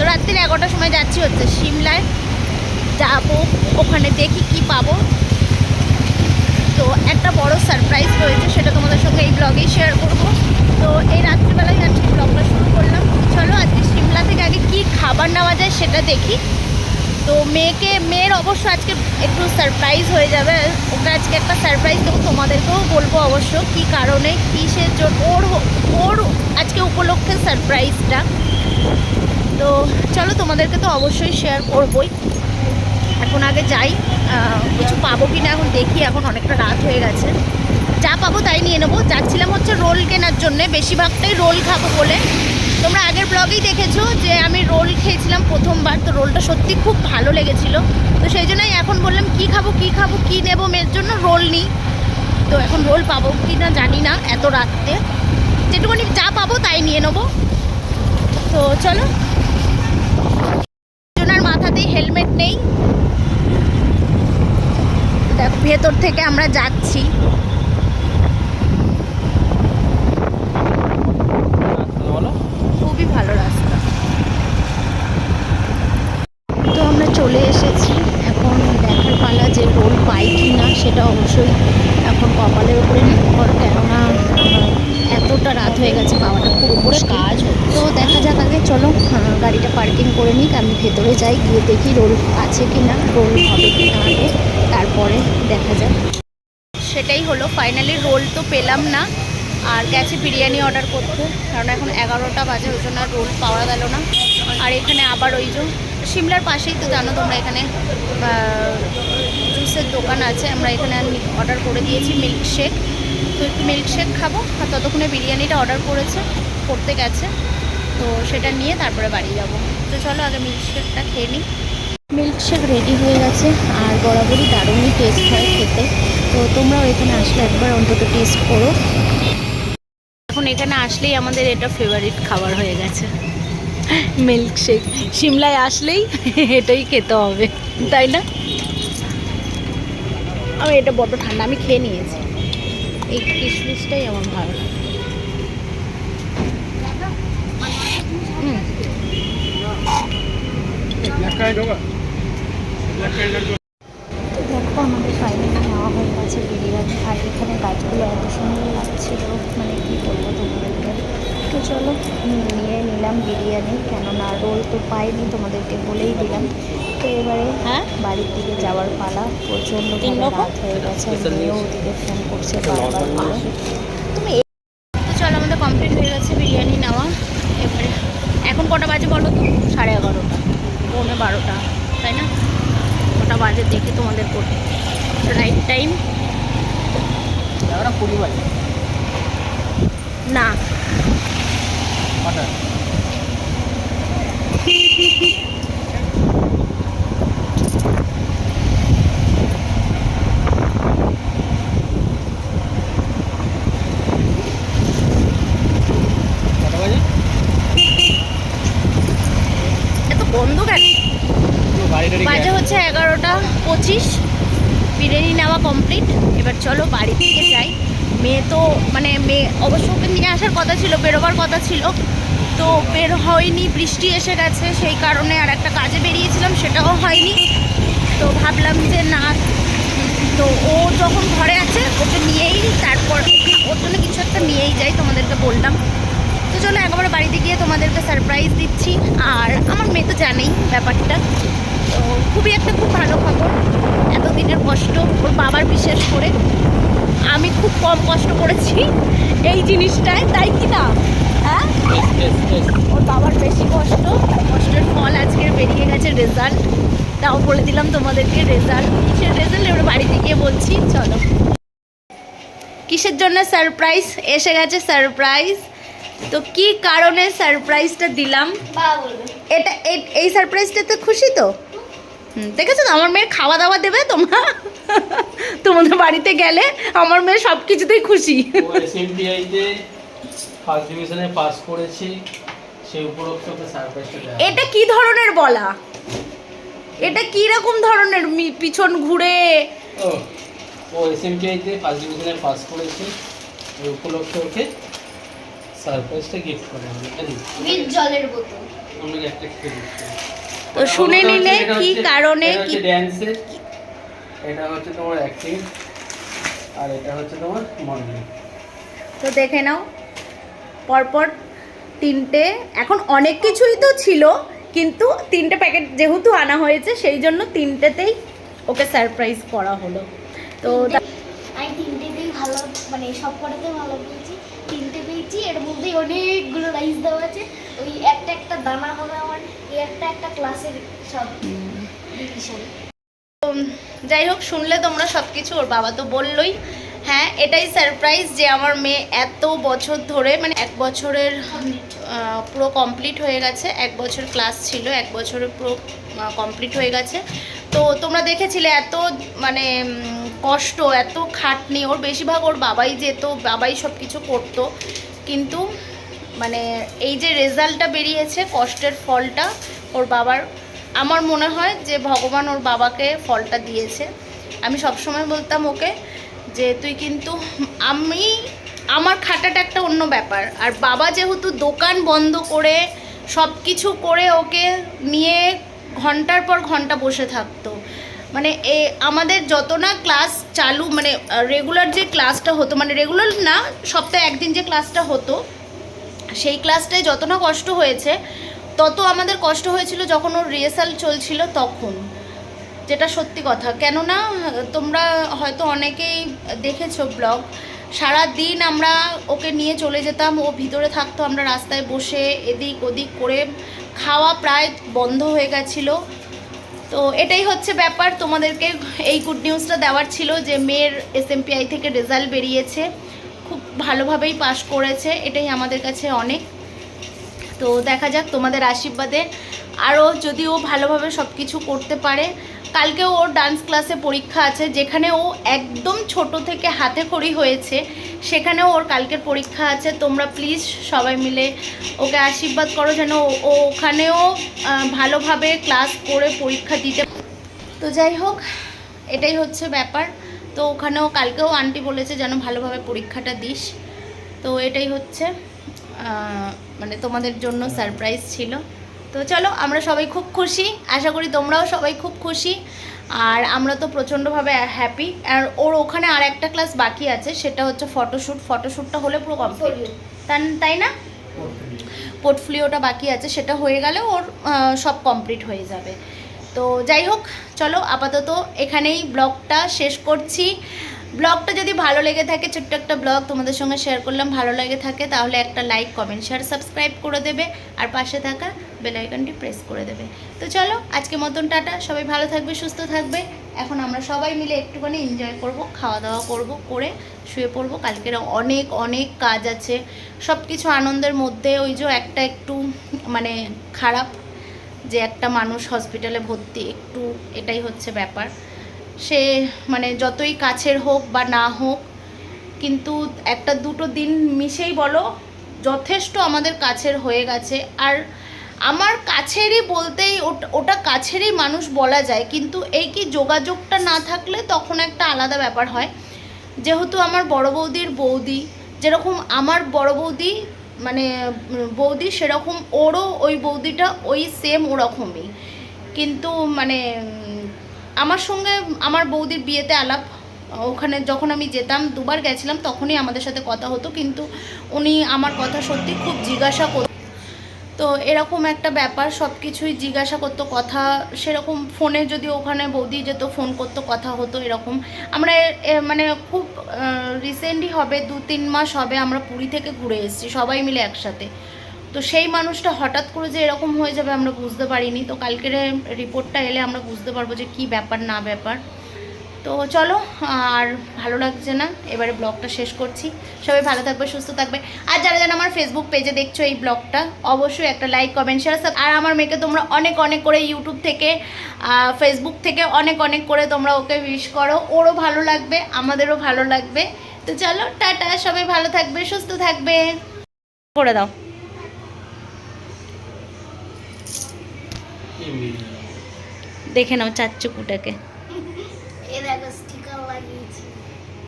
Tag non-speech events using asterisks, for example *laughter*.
তো রাত্রির এগারোটার সময় যাচ্ছি হচ্ছে সিমলায়। যাব, ওখানে দেখি কি পাবো। তো একটা বড় সারপ্রাইজ রয়েছে, সেটা তোমাদের সঙ্গে এই ব্লগেই শেয়ার করব। তো এই রাত্রিবেলায় আজকে ব্লগটা শুরু করলাম। চলো আজকে সিমলা থেকে আগে কি খাবার নেওয়া যায় সেটা দেখি। তো মেয়েকে, মেয়ের অবশ্য আজকে একটু সারপ্রাইজ হয়ে যাবে। ওকে আজকে একটা সারপ্রাইজ দেবো, তোমাদেরকেও বলব অবশ্য কি কারণে, কিসের জন্য। ওর ওর আজকে উপলক্ষে সারপ্রাইজটা তো চলো তোমাদেরকে তো অবশ্যই শেয়ার করবই। এখন আগে যাই। কিছু পাবো কি না এখন দেখি, এখন অনেকটা রাত হয়ে গেছে। যা পাবো তাই নিয়ে নেব। যাচ্ছিলাম হচ্ছে রোল কেনার জন্যে, বেশিরভাগটাই রোল খাব বলে। তোমরা আগের ব্লগেই দেখেছ যে আমি রোল খেয়েছিলাম প্রথমবার, তো রোলটা সত্যি খুব ভালো লেগেছিল। তো সেই জন্যই এখন বললাম, কি খাব কি খাব, কি নেব মেয়ের জন্য? রোল নিই। তো এখন রোল পাবো কি না জানি না, এত রাত্রে। যেটুকুনি যা পাবো তাই নিয়ে নেব। তো চলো। জনের হেলমেট নেই। দেখ ভেতর থেকে আমরা যাচ্ছি বলো খুবই ভালো রাস্তা তো আমরা চলে এসেছি এখন দেখার পালা যে রোল পাই কি না সেটা অবশ্যই এখন কপালের উপরে নির্ভর কেননা আহ, এতটা রাত হয়ে গেছে পাওয়াটা খুব উপরে কাজ তো দেখা যাক আগে চলো আহ, গাড়িটা পার্কিং করে নিক, আমি ভেতরে যাই, গিয়ে দেখি রোল আছে কি না রোল হবে কি না আগে, তারপরে দেখা যাক। সেটাই হলো ফাইনালি রোল তো পেলাম না, আর গেছে বিরিয়ানি অর্ডার করতে, কারণ এখন এগারোটা বাজে, ওই জন্য রোল পাওয়া গেল না। আর এখানে আবার ওই যে, সিমলার পাশেই তো জানো তোমরা এখানে জুসের দোকান আছে, আমরা এখানে অর্ডার করে দিয়েছি মিল্কশেক তো একটু মিল্কশেক খাব, আর ততক্ষণে বিরিয়ানিটা অর্ডার করেছে, করতে গেছে। তো সেটা নিয়ে তারপরে বাড়ি যাব। তো চলো আগে মিল্কশেকটা খেয়ে নিই। মিল্কশেক রেডি হয়ে গেছে আর বরাবরই দারুণই টেস্ট হয় খেতে। তো তোমরাও এখানে আসলে একবার অন্তত টেস্ট করো। এখন এখানে আসলেই আমাদের এটা ফেভারিট খাবার হয়ে গেছে। মিল্কশেক সিমলায় আসলেই এটাই খেতে হবে তাই না? আমি এটা বড্ড ঠান্ডা আমি খেয়ে নিয়েছি। এই কিশমিশটাই আমার ভালো লাগে। তো দেখো আমাদের ফাইনালি নেওয়া হয়ে গেছে বিরিয়ানি আর এখানে গাছগুলো এত সুন্দর লাগছিল। মানে কী বলব তোমাদেরকে? তো চলো নিয়ে নিলাম বিরিয়ানি কেননা রোল তো পাইনি তোমাদেরকে বলেই দিলাম। তো এবারে হ্যাঁ? বাড়ির দিকে যাওয়ার পালা। প্রচণ্ড তিন রকম? রাত হয়ে গেছে মেয়েও ওদিকে ফোন করছে বারবার করে। তুমি চলো আমাদের কমপ্লিট হয়ে গেছে বিরিয়ানি নেওয়া। এবারে এখন কটা বাজে বলো তো? সাড়ে এগারোটা। বারোটা তাই না? ওটা বাজে দেখি তোমাদের করতে। রাইট টাইম না *laughs* কটা কটা বাজে এত বন্ধ কেন পুরো গাড়ি টাড়ি বাজে হচ্ছে এগারোটা পঁচিশ বিরিয়ানি নেওয়া কমপ্লিট এবার চলো বাড়ি থেকে যাই। মেয়ে তো মানে মেয়ে অবশ্য ওকে নিয়ে আসার কথা ছিল, বেরোবার কথা ছিল। তো বের হয়নি, বৃষ্টি এসে গেছে, সেই কারণে আর একটা কাজে বেরিয়েছিলাম, সেটাও হয়নি। তো ভাবলাম যে না, তো ও যখন ঘরে আছে, ওকে নিয়েই তারপর, ওর জন্য কিছু একটা নিয়েই যাই, তোমাদেরকে বললাম। চলো একবার বাড়িতে গিয়ে তোমাদেরকে সারপ্রাইজ দিচ্ছি। আর আমার মেয়ে তো জানেই ব্যাপারটা। তো খুবই একটা খুব ভালো খবর। এতদিনের কষ্ট ওর বাবার বিশেষ করে। আমি খুব কম কষ্ট করেছি এই জিনিসটায় তাই কি না? হ্যাঁ? ওর বাবার বেশি কষ্ট কষ্টের ফল আজকে বেরিয়ে গেছে রেজাল্ট তাও বলে দিলাম তোমাদেরকে রেজাল্ট কিসের রেজাল্ট এবার বাড়িতে গিয়ে বলছি চলো। কিসের জন্য সারপ্রাইজ এসে গেছে সারপ্রাইজ তো কি কারণে সারপ্রাইজটা দিলাম? এটা এই- সারপ্রাইজটাতে খুশি তো? দেখেছ তো? আমার মেয়ের খাওয়া দাওয়া দেবে তোমরা? *laughs* তোমাদের বাড়িতে গেলে আমার মেয়ে সব কিছুতেই খুশি ফার্স্ট ডিভিশনে পাস করেছি সেই উপলক্ষে সারপ্রাইজটা এটা কি ধরনের বলা? এটা কি রকম ধরনের পিছন ঘুরে? ও ও এসএমটিআইতে ফার্স্ট ডিভিশনে পাস করেছে এই উপলক্ষে ওকে সারপ্রাইজটা গিফট করা হবে উইথ জলের বোতল। একটা করব। তো শুনে নিলে কি কারণে কি ড্যান্সের এটা হচ্ছে তোমার অ্যাক্টিং আর এটা হচ্ছে তোমার মডেলিং। তো দেখে নাও। পরপর তিনটে। এখন অনেক কিছুই তো ছিল কিন্তু তিনটে প্যাকেট যেহেতু আনা হয়েছে সেই জন্য তিনটেতেই ওকে সারপ্রাইজ করা হলো। তো তিনটেতেই ভালো মানে সব কটাতে ভালো পেয়েছি এর মধ্যেই অনেকগুলো রাইস দেওয়া আছে। ওই একটা একটা দানা হবে আমার, এই একটা একটা ক্লাসের সব ডিভিশন যাই হোক, শুনলে তোমরা সব কিছু ওর বাবা তো বললোই। হ্যাঁ এটাই সারপ্রাইজ যে আমার মেয়ে এত বছর ধরে মানে এক বছরের পুরো কমপ্লিট হয়ে গেছে। এক বছর ক্লাস ছিল, এক বছরের পুরো কমপ্লিট হয়ে গেছে। তো, তোমরা দেখেছিলে এত মানে কষ্ট, এত খাটনি, ওর বেশিরভাগ ওর বাবাই যেত, বাবাই সব কিছু করতো। কিন্তু মানে এই যে রেজাল্টটা বেরিয়েছে, কষ্টের ফলটা ওর বাবার, আমার মনে হয় যে ভগবান ওর বাবাকে ফলটা দিয়েছে। আমি সবসময় বলতাম ওকে যে, তুই কিন্তু, আমি, আমার খাটাটা একটা অন্য ব্যাপার। আর বাবা যেহেতু দোকান বন্ধ করে সব কিছু করে ওকে নিয়ে ঘণ্টার পর ঘণ্টা বসে থাকতো মানে এ, আমাদের যত না ক্লাস চালু মানে রেগুলার যে ক্লাসটা হতো মানে রেগুলার না, সপ্তাহে একদিন যে ক্লাসটা হতো, সেই ক্লাসটায় যত না কষ্ট হয়েছে, তত আমাদের কষ্ট হয়েছিল যখন ওর রিহার্সাল চলছিল তখন। যেটা সত্যি কথা। কেননা, তোমরা হয়তো অনেকেই দেখেছ ব্লগ সারা দিন আমরা ওকে নিয়ে চলে যেতাম, ও ভিতরে থাকতো, আমরা রাস্তায় বসে এদিক ওদিক করে খাওয়া প্রায় বন্ধ হয়ে গেছিল। তো এটাই হচ্ছে ব্যাপার। তোমাদেরকে এই গুড নিউজটা দেওয়ার ছিল যে মেয়ের এসএমপিআই থেকে রেজাল্ট বেরিয়েছে। খুব ভালোভাবেই পাশ করেছে, এটাই আমাদের কাছে অনেক। তো দেখা যাক তোমাদের আশীর্বাদে। আরও যদি ও ভালোভাবে সব কিছু করতে পারে কালকে ওর ডান্স ক্লাসে পরীক্ষা আছে, যেখানে ও একদম ছোট থেকে হাতে খড়ি হয়েছে, সেখানেও ওর কালকের পরীক্ষা আছে। তোমরা প্লিজ সবাই মিলে ওকে আশীর্বাদ করো যেন ও ওখানেও ভালোভাবে ক্লাস করে পরীক্ষা দিতে তো যাই হোক, এটাই হচ্ছে ব্যাপার। তো ওখানেও কালকেও আন্টি বলেছে যেন ভালোভাবে পরীক্ষাটা দিস। তো এটাই হচ্ছে মানে তোমাদের জন্য সারপ্রাইজ ছিল। তো চলো আমরা সবাই খুব খুশি। আশা করি তোমরাও সবাই খুব খুশি। আর আমরা তো প্রচণ্ডভাবে হ্যাপি আর ওর ওখানে আর একটা ক্লাস বাকি আছে সেটা হচ্ছে ফটোশ্যুট ফটোশ্যুটটা হলে পুরো কমপ্লিট তাই না? পোর্টফোলিওটা বাকি আছে সেটা হয়ে গেলে ওর সব কমপ্লিট হয়ে যাবে। তো যাই হোক চলো আপাতত এখানেই ব্লগটা শেষ করছি। ব্লগটা যদি ভালো লেগে থাকে ছোট্ট একটা ব্লগ তোমাদের সঙ্গে শেয়ার করলাম ভালো লেগে থাকে তাহলে একটা লাইক কমেন্ট শেয়ার সাবস্ক্রাইব করে দেবে। আর পাশে থাকা বেল আইকনটি প্রেস করে দেবে। তো চলো আজকে মতন টাটা। সবাই ভালো থাকবে, সুস্থ থাকবে। এখন আমরা সবাই মিলে একটুখানি এনজয় করব খাওয়া দাওয়া করব, করে শুয়ে পড়ব। কালকের অনেক অনেক কাজ আছে। সব কিছু আনন্দের মধ্যে ওই যে একটা একটু মানে খারাপ যে একটা মানুষ হসপিটালে ভর্তি, একটু এটাই হচ্ছে ব্যাপার। সে মানে যতই কাছের হোক বা না হোক, কিন্তু একটা দুটো দিন মিশেই বলো, যথেষ্ট আমাদের কাছের হয়ে গেছে। আর আমার কাছেরই বলতেই ওটা কাছেরই মানুষ বলা যায়, কিন্তু এই কি যোগাযোগটা না থাকলে তখন একটা আলাদা ব্যাপার হয়। যেহেতু আমার বড় বৌদির বৌদি, যেরকম আমার বড় বৌদি মানে বৌদি সেরকম ওরও ওই বৌদিটা ওই সেম ওরকমই। কিন্তু মানে আমার সঙ্গে আমার বৌদির বিয়েতে আলাপ, ওখানে যখন আমি যেতাম, দুবার গেছিলাম, তখনই আমাদের সাথে কথা হতো, কিন্তু উনি আমার কথা সত্যি খুব জিজ্ঞাসা করতো তো এরকম একটা ব্যাপার সব কিছুই জিজ্ঞাসা করতো, কথা সেরকম ফোনে যদি ওখানে বৌদি যেত ফোন করতো, কথা হতো এরকম। আমরা মানে খুব রিসেন্টলি হবে, দু তিন মাস হবে আমরা পুরী থেকে ঘুরে এসেছি, সবাই মিলে একসাথে। তো সেই মানুষটা হঠাৎ করে যে এরকম হয়ে যাবে আমরা বুঝতে পারিনি। তো কালকের রিপোর্টটা এলে আমরা বুঝতে পারব যে কি ব্যাপার, না ব্যাপার। তো চলো আর ভালো লাগছে না এবারে ব্লগটা শেষ করছি। সবাই ভালো থাকবে সুস্থ থাকবে। আর যারা যারা আমার ফেসবুক পেজে দেখছ এই ব্লগটা অবশ্যই একটা লাইক কমেন্ট শেয়ার আর আমার মেয়েকে তোমরা অনেক অনেক করে ইউটিউব থেকে ফেসবুক থেকে অনেক অনেক করে তোমরা ওকে উইশ করো। ওরও ভালো লাগবে আমাদেরও ভালো লাগবে। তো চলো টাটা সবাই ভালো থাকবে সুস্থ থাকবে। করে দাও। দেখে নাও চাচ্চুকুটাকে। এ দেখো